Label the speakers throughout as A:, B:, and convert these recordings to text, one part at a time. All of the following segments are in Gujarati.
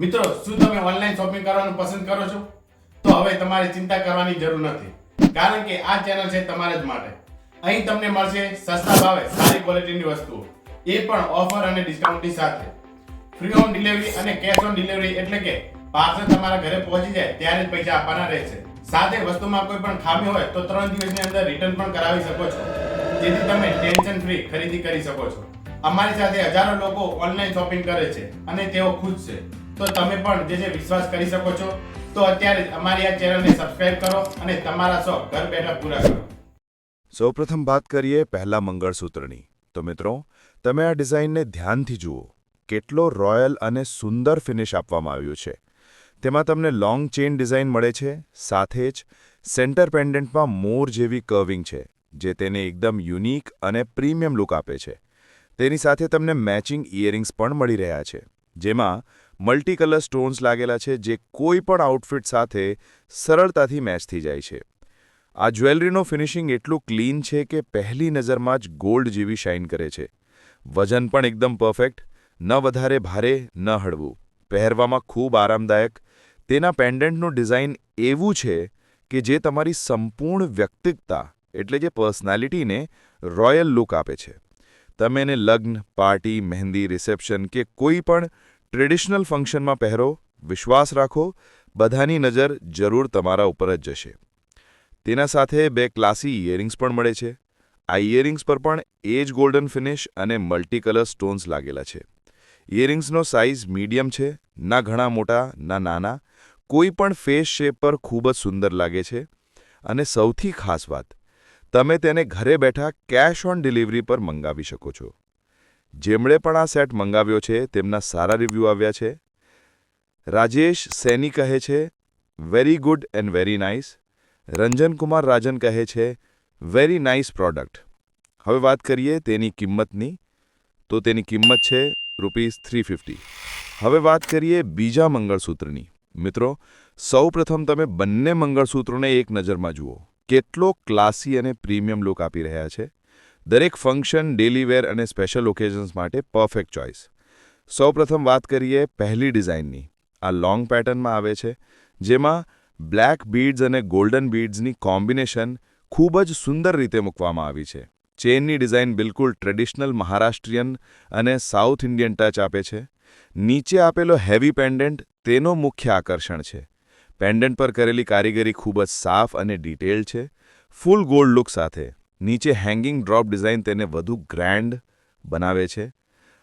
A: મિત્રો, શું તમે ઓનલાઈન શોપિંગ કરવાનું પસંદ કરો છો? તો હવે તમારે ચિંતા કરવાની જરૂર નથી. કારણ કે આ ચેનલ છે તમારા જ માટે. અહીં તમને મળશે સસ્તા ભાવે સારી ક્વોલિટીની વસ્તુઓ. એ પણ ઓફર અને ડિસ્કાઉન્ટની સાથે. ફ્રી હોમ ડિલિવરી અને કેશ ઓન ડિલિવરી એટલે કે પાર્સલ તમારા ઘરે પહોંચી જાય ત્યારે જ પૈસા આપવાના રહેશે. સાથે વસ્તુમાં કોઈ પણ ખામી હોય તો ત્રણ દિવસની અંદર રિટર્ન પણ કરાવી શકો છો. જેથી તમે ટેન્શન ફ્રી ખરીદી કરી શકો છો. અમારી સાથે હજારો લોકો ઓનલાઈન શોપિંગ કરે છે અને તેઓ ખુશ છે. તો તમે પણ જે છે વિશ્વાસ કરી શકો છો, તો અત્યારે અમારી આ ચેનલને સબસ્ક્રાઇબ કરો અને તમારા શોખ ઘર બેઠા પૂરા કરો.
B: સૌપ્રથમ વાત કરીએ પહેલા મંગળસૂત્રની. તો મિત્રો, તમે આ ડિઝાઇનને ધ્યાનથી જુઓ. કેટલો રોયલ અને સુંદર ફિનિશ આપવામાં આવ્યું છે. તેમાં તમને લોંગ ચેઇન ડિઝાઇન મળે છે, સાથે જ સેન્ટર પેન્ડન્ટમાં મોર જેવી કર્વિંગ છે, જે તેને એકદમ યુનિક અને પ્રીમિયમ લુક આપે છે. તેની સાથે તમને મેચિંગ ઇયરિંગ્સ પણ મળી રહ્યા છે, જેમાં મલ્ટી કલર સ્ટોન્સ લાગેલા છે જે કોઈ પણ આઉટફિટ સાથે સરળતાથી મેચ થઈ જાય છે. આ જ્વેલરીનું ફિનિશિંગ એટલું ક્લીન છે કે પહેલી નજરમાં જ ગોલ્ડ જેવી શાઇન કરે છે. વજન પણ એકદમ પરફેક્ટ ન વધારે ભારે, ન હળવું. પહેરવામાં ખૂબ આરામદાયક. તેના પેન્ડન્ટનું ડિઝાઇન એવું છે કે જે તમારી સંપૂર્ણ વ્યક્તિત્વતા એટલે જે પર્સનાલિટીને રોયલ લુક આપે છે. તમે એને લગ્ન પાર્ટી મહેંદી રિસેપ્શન કે કોઈ પણ ટ્રેડિશનલ ફંક્શનમાં પહેરો, વિશ્વાસ રાખો, બધાની નજર જરૂર તમારા ઉપર જ જશે. તેના સાથે બે ક્લાસી ઇયરિંગ્સ પણ મળે છે. આ ઇયરિંગ્સ પર પણ એ જ ગોલ્ડન ફિનિશ અને મલ્ટી કલર સ્ટોન્સ લાગેલા છે. ઇયરિંગ્સનો સાઇઝ મીડિયમ છે, ના ઘણા મોટા, ના નાના. કોઈ પણ ફેસ શેપ પર ખૂબ જ સુંદર લાગે છે. અને સૌથી ખાસ વાત, તમે તેને ઘરે બેઠા કેશ ઓન ડિલિવરી પર મંગાવી શકો છો. જેમણે પણ આ સેટ મંગાવ્યો છે, તેમના સારા રિવ્યૂ આવ્યા છે. રાજેશ સૈની કહે છે very good and very nice Ranjankumar Rajan કહે છે વેરી નાઇસ પ્રોડક્ટ હવે વાત કરીએ તેની કિંમતની. તો તેની કિંમત છે રૂપીસ થ્રી ફિફ્ટી. હવે વાત કરીએ બીજા મંગળસૂત્રની. મિત્રો, સૌપ્રથમ તમે બંને મંગળસૂત્રોને એક નજરમાં જુઓ. કેટલો ક્લાસી અને પ્રીમિયમ લુક આપી રહ્યા છે. દરેક ફંક્શન ડેલીવેર અને સ્પેશિયલ ઓકેઝન્સ માટે પરફેક્ટ ચોઇસ સૌપ્રથમ વાત કરીએ પહેલી ડિઝાઇનની આ લોંગ પેટર્નમાં આવે છે, જેમાં બ્લેક બીડ્સ અને ગોલ્ડન બીડ્સની કોમ્બિનેશન ખૂબ જ સુંદર રીતે મૂકવામાં આવી છે. ચેનની ડિઝાઇન બિલકુલ ટ્રેડિશનલ મહારાષ્ટ્રીયન અને સાઉથ ઇન્ડિયન ટચ આપે છે. નીચે આપેલો હેવી પેન્ડન્ટ તેનો મુખ્ય આકર્ષણ છે. પેન્ડન્ટ પર કરેલી કારીગરી ખૂબ જ સાફ અને ડિટેલ છે. ફૂલ ગોલ્ડ લુક સાથે. નીચે હેંગિંગ ડ્રોપ ડિઝાઇન તેને વધુ ગ્રેન્ડ બનાવે છે.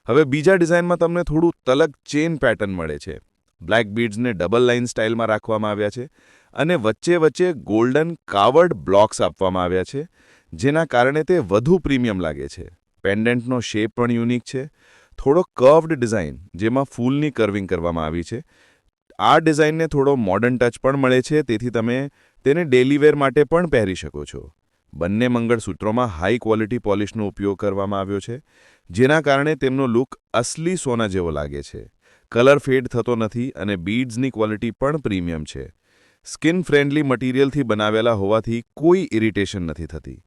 B: હવે બીજા ડિઝાઇનમાં તમને થોડું તલક ચેન પેટર્ન મળે છે. બ્લેક બીડ્સને ડબલ લાઇન સ્ટાઇલમાં રાખવામાં આવ્યા છે અને વચ્ચે વચ્ચે ગોલ્ડન કાવર્ડ બ્લોક્સ આપવામાં આવ્યા છે, જેના કારણે તે વધુ પ્રીમિયમ લાગે છે. પેન્ડન્ટનો શેપ પણ યુનિક છે. થોડો કર્વડ ડિઝાઇન જેમાં ફૂલની કર્વિંગ કરવામાં આવી છે. આ ડિઝાઇનને થોડો મોડર્ન ટચ પણ મળે છે, તેથી તમે તેને ડેલીવેર માટે પણ પહેરી શકો છો. બંને મંગળસૂત્રોમાં હાઈ ક્વોલિટી પોલિશનો ઉપયોગ કરવામાં આવ્યો છે, જેના કારણે તેમનો લુક અસલી સોના જેવો લાગે છે. કલર ફેડ થતો નથી અને બીડ્સની ક્વોલિટી પણ પ્રીમિયમ છે. સ્કિન ફ્રેન્ડલી મટીરિયલથી બનાવેલા હોવાથી કોઈ ઇરિટેશન નથી થતી.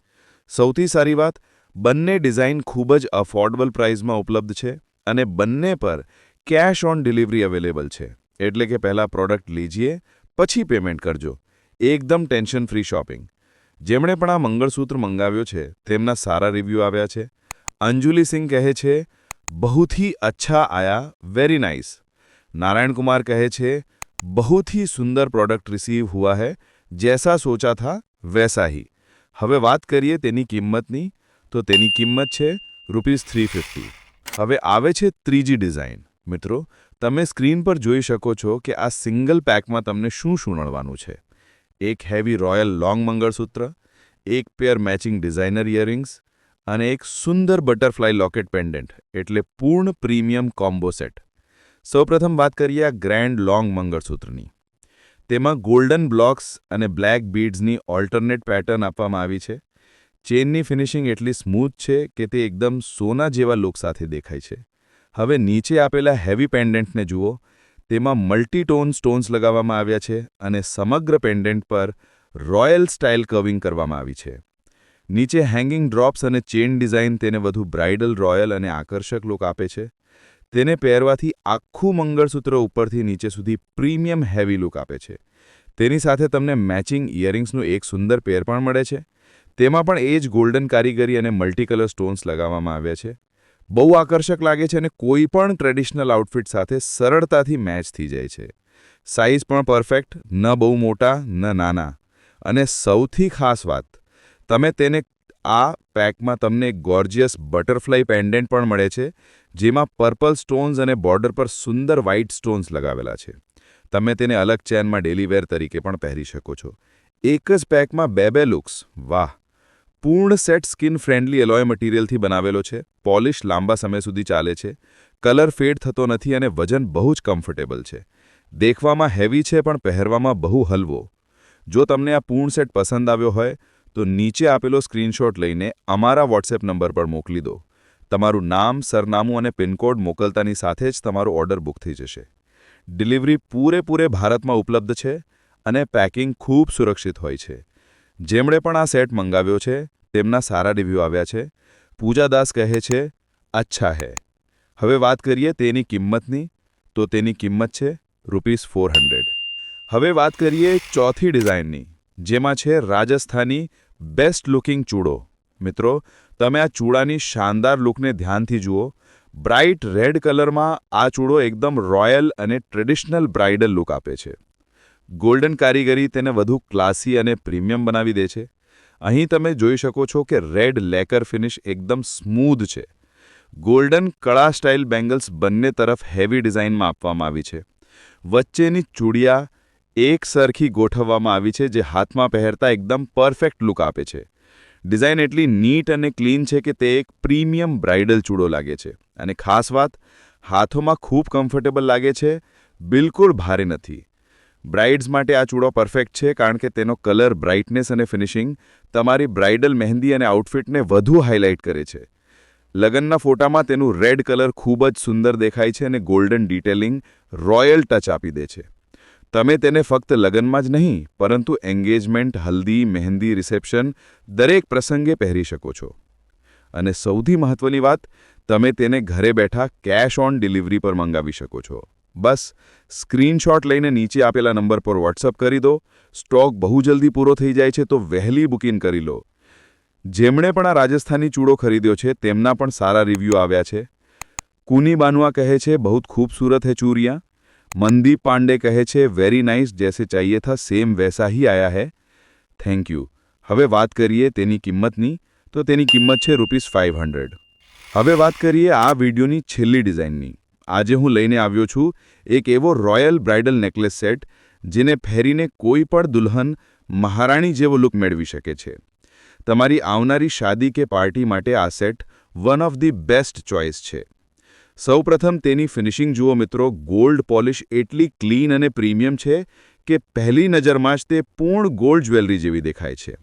B: સૌથી સારી વાત, બંને ડિઝાઇન ખૂબ જ અફોર્ડેબલ પ્રાઇઝમાં ઉપલબ્ધ છે અને બંને પર કેશ ઓન ડિલિવરી અવેલેબલ છે. એટલે કે પહેલાં પ્રોડક્ટ લીજીએ, પછી પેમેન્ટ કરજો. એકદમ ટેન્શન ફ્રી શોપિંગ. જેમણે પણ આ મંગળસૂત્ર મંગાવ્યો છે, તેમના સારા રિવ્યૂ આવ્યા છે. અંજુલી સિંહ કહે છે, બહુથી અચ્છા આયા વેરી નાઇસ નારાયણ કુમાર કહે છે, બહુથી સુંદર પ્રોડક્ટ રિસીવ હુઆ હૈ, જૈસા સોચા થા, વૈસા હી. હવે વાત કરીએ તેની કિંમતની, તો તેની કિંમત છે રૂપીસ થ્રી ફિફ્ટી હવે આવે છે ત્રીજી ડિઝાઇન મિત્રો, તમે સ્ક્રીન પર જોઈ શકો છો કે આ સિંગલ પેકમાં તમને શું શું છે. એક હેવી રોયલ લોંગ મંગળસૂત્ર એક પેર મેચિંગ ડિઝાઇનર ઇયરિંગ્સ અને એક સુંદર બટરફ્લાય લોકેટ પેન્ડન્ટ એટલે પૂર્ણ પ્રીમિયમ કોમ્બો સેટ સૌપ્રથમ વાત કરીએ આ ગ્રેન્ડ લોંગ મંગળસૂત્રની તેમાં ગોલ્ડન બ્લોક્સ અને બ્લેક બીડ્સની ઓલ્ટરનેટ પેટર્ન આપવામાં આવી છે. ચેનની ફિનિશિંગ એટલી સ્મૂથ છે કે તે એકદમ સોના જેવા લુક સાથે દેખાય છે. હવે નીચે આપેલા હેવી પેન્ડન્ટને જુઓ. તેમાં મલ્ટીટોન સ્ટોન્સ લગાવવામાં આવ્યા છે અને સમગ્ર પેન્ડન્ટ પર રોયલ સ્ટાઇલ કવિંગ કરવામાં આવી છે. નીચે હેંગિંગ ડ્રોપ્સ અને ચેન ડિઝાઇન તેને વધુ બ્રાઇડલ રોયલ અને આકર્ષક લુક આપે છે. તેને પહેરવાથી આખું મંગળસૂત્ર ઉપરથી નીચે સુધી પ્રીમિયમ હેવી લુક આપે છે. તેની સાથે તમને મેચિંગ ઇયરિંગ્સનું એક સુંદર પેર પણ મળે છે. તેમાં પણ એ જ ગોલ્ડન કારીગરી અને મલ્ટીકલર સ્ટોન્સ લગાવવામાં આવ્યા છે. બહુ આકર્ષક લાગે છે અને કોઈ પણ ટ્રેડિશનલ આઉટફિટ સાથે સરળતાથી મેચ થઈ જાય છે. સાઇઝ પણ પરફેક્ટ ન બહુ મોટા, ન નાના. અને સૌથી ખાસ વાત, તમે તેને આ પેકમાં તમને ગોર્જિયસ બટરફ્લાય પેન્ડન્ટ પણ મળે છે, જેમાં પર્પલ સ્ટોન્સ અને બોર્ડર પર સુંદર વ્હાઇટ સ્ટોન્સ લગાવેલા છે. તમે તેને અલગ ચેનમાં ડેલીવેર તરીકે પણ પહેરી શકો છો. એક જ પેકમાં બે બે લુક્સ વાહ! પૂર્ણ સેટ સ્કિન ફ્રેન્ડલી એલોય મટીરિયલથી બનાવેલો છે, પોલિશ લાંબા સમય સુધી ચાલે છે, કલર ફેડ થતો નથી અને વજન બહુ જ કમ્ફર્ટેબલ છે. દેખવામાં હેવી છે પણ પહેરવામાં બહુ હલવો. જો તમને આ પૂર્ણ સેટ પસંદ આવ્યો હોય, તો નીચે આપેલો સ્ક્રીનશોટ લઈને અમારા વોટ્સએપ નંબર પર મોકલી દો. તમારું નામ, સરનામું અને પિનકોડ મોકલતાની સાથે જ તમારો ઓર્ડર બુક થઈ જશે. ડિલિવરી પૂરેપૂરે ભારતમાં ઉપલબ્ધ છે અને પેકિંગ ખૂબ સુરક્ષિત હોય છે. જેમણે પણ આ સેટ મંગાવ્યો છે તેમના સારા રિવ્યૂ આવ્યા છે. પૂજા દાસ કહે છે, અચ્છા હે. હવે વાત કરીએ તેની કિંમતની. તો તેની કિંમત છે રૂપીસ ફોર હંડ્રેડ. હવે વાત કરીએ ચોથી ડિઝાઇનની, જેમાં છે રાજસ્થાની બેસ્ટ લુકિંગ ચૂડો. મિત્રો, તમે આ ચૂડાની શાનદાર લુકને ધ્યાનથી જુઓ. બ્રાઇટ રેડ કલરમાં આ ચૂડો એકદમ રોયલ અને ટ્રેડિશનલ બ્રાઇડલ લુક આપે છે. ગોલ્ડન કારીગરી તેને વધુ ક્લાસી અને પ્રીમિયમ બનાવી દે છે. અહીં તમે જોઈ શકો છો કે રેડ લેકર ફિનિશ એકદમ સ્મૂધ છે. ગોલ્ડન કળા સ્ટાઇલ બેંગલ્સ બંને તરફ હેવી ડિઝાઇનમાં આપવામાં આવી છે. વચ્ચેની ચૂડિયા એક સરખી ગોઠવવામાં આવી છે, જે હાથમાં પહેરતા એકદમ પરફેક્ટ લુક આપે છે. ડિઝાઇન એટલી નીટ અને ક્લીન છે કે તે એક પ્રીમિયમ બ્રાઇડલ ચૂડો લાગે છે. અને ખાસ વાત, હાથોમાં ખૂબ કમ્ફર્ટેબલ લાગે છે, બિલકુલ ભારે નથી. બ્રાઇડ્સ માટે આ ચૂડો પરફેક્ટ છે કારણ કે તેનો કલર બ્રાઇટનેસ અને ફિનિશિંગ તમારી બ્રાઇડલ મહેંદી અને આઉટફિટને વધુ હાઇલાઇટ કરે છે. લગ્નના ફોટામાં તેનું રેડ કલર ખૂબ જ સુંદર દેખાય છે અને ગોલ્ડન ડિટેલિંગ રોયલ ટચ આપી દે છે. તમે તેને ફક્ત લગ્નમાં જ નહીં, પરંતુ એન્ગેજમેન્ટ હલ્દી, મહેંદી રિસેપ્શન દરેક પ્રસંગે પહેરી શકો છો. અને સૌથી મહત્વની વાત, તમે તેને ઘરે બેઠા કેશ ઓન ડિલિવરી પર મંગાવી શકો છો. બસ, સ્ક્રીનશોટ લઈને નીચે આપેલા નંબર પર વોટ્સઅપ કરી દો. સ્ટોક બહુ જલ્દી પૂરો થઈ જાય છે તો વહેલી બુકિંગ કરી લો. જેમણે પણ આ રાજસ્થાની ચૂડો ખરીદ્યો છે, તેમના પણ સારા રિવ્યૂ આવ્યા છે. કુની બાનુઆ કહે છે બહુ ખૂબસૂરત હે ચૂરિયા. મનદીપ પાંડે કહે છે, વેરી નાઇસ, જૈસે ચાહીએ થા, સેમ વૈસા હી આયા હૈ. થેન્ક યુ હવે વાત કરીએ તેની કિંમતની. તો તેની કિંમત છે રૂપીસ ફાઇવ હવે વાત કરીએ આ વિડીયોની છેલ્લી ડિઝાઇનની. આજે હું લઈને આવ્યો છું એક એવો રોયલ બ્રાઇડલ નેકલેસ સેટ, જેને પહેરીને કોઈ પણ દુલ્હન મહારાણી જેવો લુક મેળવી શકે છે. તમારી આવનારી શાદી કે પાર્ટી માટે આ set one of the best choice છે. સૌપ્રથમ તેની ફિનિશિંગ જુઓ મિત્રો, ગોલ્ડ પોલિશ એટલી ક્લીન અને પ્રીમિયમ છે કે પહેલી નજરમાં જ તે પૂર્ણ ગોલ્ડ જ્વેલરી જેવી દેખાય છે.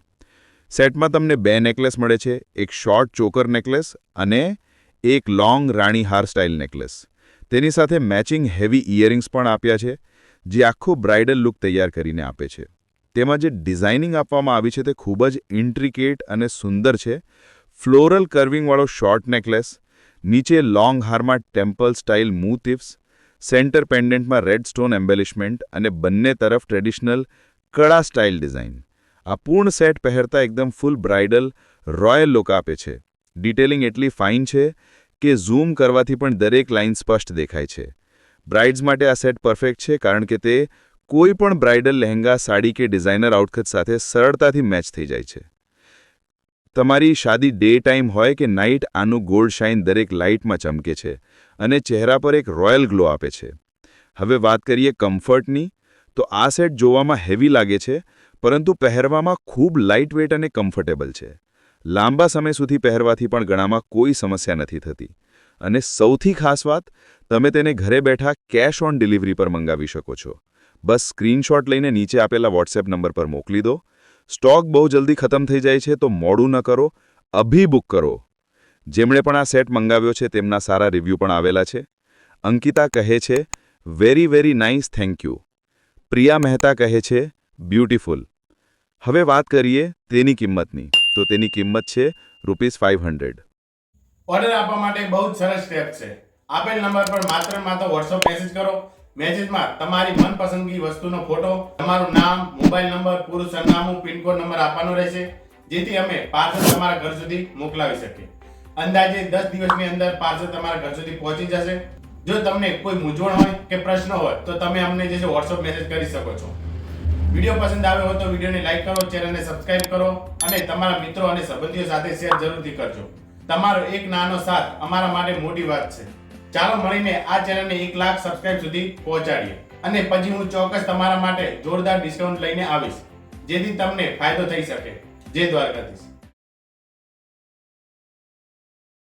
B: સેટમાં તમને બે નેકલેસ મળે છે, એક શોર્ટ ચોકર નેકલેસ અને એક લોંગ રાણી હાર સ્ટાઇલ નેકલેસ. તેની સાથે મેચિંગ હેવી ઇયરિંગ્સ પણ આપ્યા છે, જે આખું બ્રાઇડલ લુક તૈયાર કરીને આપે છે. તેમાં જે ડિઝાઇનિંગ આપવામાં આવી છે તે ખૂબ જ ઇન્ટ્રિકેટ અને સુંદર છે. ફ્લોરલ કર્વિંગવાળો શોર્ટ નેકલેસ નીચે લોંગ હારમાં temple style motifs centre પેન્ડન્ટમાં રેડ સ્ટોન એમ્બેલિશમેન્ટ અને બંને તરફ ટ્રેડિશનલ કળા સ્ટાઇલ ડિઝાઇન આ પૂર્ણ સેટ પહેરતા એકદમ ફૂલ બ્રાઇડલ રોયલ લુક આપે છે. ડિટેલિંગ એટલી ફાઇન છે કે ઝૂમ કરવાથી પણ દરેક લાઇન સ્પષ્ટ દેખાય છે. બ્રાઇડ્સ માટે આ સેટ પરફેક્ટ છે કારણ કે તે કોઈ પણ બ્રાઇડલ લહેંગા, સાડી કે ડિઝાઇનર આઉટકટ સાથે સરળતાથી મેચ થઈ જાય છે. તમારી શાદી ડે ટાઈમ હોય કે નાઇટ, આનું ગોલ્ડ શાઇન દરેક લાઇટમાં ચમકે છે અને ચહેરા પર એક રોયલ ગ્લો આપે છે. હવે વાત કરીએ કમ્ફર્ટની, તો આ સેટ જોવામાં હેવી લાગે છે, પરંતુ પહેરવામાં ખૂબ લાઇટ વેટ અને કમ્ફર્ટેબલ છે. લાંબા સમય સુધી પહેરવાથી પણ ગળામાં કોઈ સમસ્યા નથી થતી. અને સૌથી ખાસ વાત, તમે તેને ઘરે બેઠા કેશ ઓન ડિલિવરી પર મંગાવી શકો છો. બસ સ્ક્રીનશોટ લઈને નીચે આપેલા વોટ્સએપ નંબર પર મોકલી દો. સ્ટોક બહુ જલ્દી ખતમ થઈ જાય છે તો મોડું ન કરો, અભી બુક કરો. જેમણે પણ આ સેટ મંગાવ્યો છે તેમના સારા રિવ્યૂ પણ આવેલા છે. અંકિતા કહે છે, very very nice, thank you. Priya Mehta કહે છે, બ્યુટીફુલ. હવે વાત કરીએ તેની કિંમતની. તો તેની કિંમત છે રૂપીસ ફાઇવ હંડ્રેડ.
A: ઓર્ડર આપવા માટે બહુ જ સરસ સ્ટેપ છે. આપેલ નંબર પર માત્ર માત્ર વોટ્સઅપ મેસેજ કરો. મેસેજમાં તમારી મનપસંદગી વસ્તુનો ફોટો તમારું નામ મોબાઈલ નંબર પૂરું સરનામું પિનકોડ નંબર આપવાનો રહેશે, જેથી અમે પાર્સલ તમારા ઘર સુધી મોકલાવી શકીએ. અંદાજે દસ દિવસની અંદર પાર્સલ તમારા ઘર સુધી પહોંચી જશે. જો તમને કોઈ મૂંઝવણ હોય કે પ્રશ્ન હોય, તો તમે અમને જે છે વોટ્સઅપ મેસેજ કરી શકો છો. વીડિયો પસંદ આવ્યો હોય તો વિડીયોને લાઈક કરો, ચેનલને સબસ્ક્રાઇબ કરો અને તમારા મિત્રો અને સંબંધીઓ સાથે શેર જરૂરથી કરજો. તમારો એક નાનો સાથ અમારા માટે મોટી વાત છે. ચાલો મળીને આ ચેનલને એક લાખ સબસ્ક્રાઇબ સુધી પહોંચાડીએ. અને પછી હું ચોક્કસ તમારા માટે જોરદાર ડિસ્કાઉન્ટ લઈને આવીશ. જેથી તમને ફાયદો થઈ શકે. જય દ્વારકાધીશ.